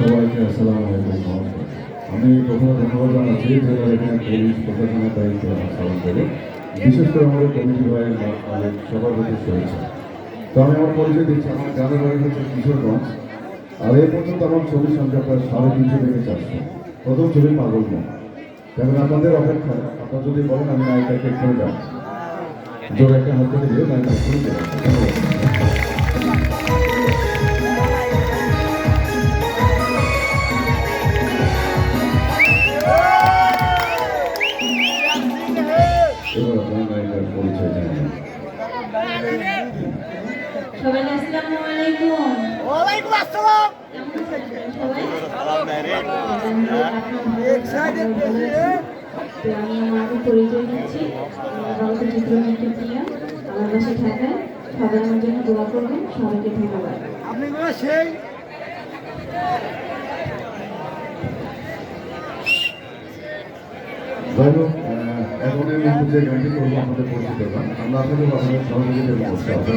সবাইকে আসসালামু আলাইকুম। আমি প্রথমে ধন্যবাদ জানাচ্ছি জেলার এখানে পুলিশ প্রশাসনের দায়িত্ব পালন করে। বিশেষ করে আমাদের কমিটি ভাইয়ের অনেক সভাপতি হয়েছে তো আমি আমার পরিচয় দিচ্ছি। আমার গ্রামের বাড়ি হচ্ছে কিশোরগঞ্জ। আর এই পর্যন্ত আমার ছবি সংখ্যা প্রায় সাড়ে তিনশো থেকে চারশো। প্রথম ছবি পাগল মন। যেমন আপনাদের অপেক্ষায় আপনারা যদি বলেন, আমি নায়িকাকে এক্ষুনি যান জোর একটা হাত ধরে দিয়ে নায়িকা এবার পরিচয় জানাবেন আসসালামু আলাইকুম আসসালাম তো আমি আমার পরিচয় দিচ্ছি আমার চিত্রনাট্য প্রিয়া আমার বাসা ঢাকায় সবাই আমার জন্য দোয়া করবেন সবাইকে ধন্যবাদ আপনি সেই আহ, এখন আমি যে গানটি করব আমাদের পরিচিত গান আমরা আপনাদের সহযোগিতা করতে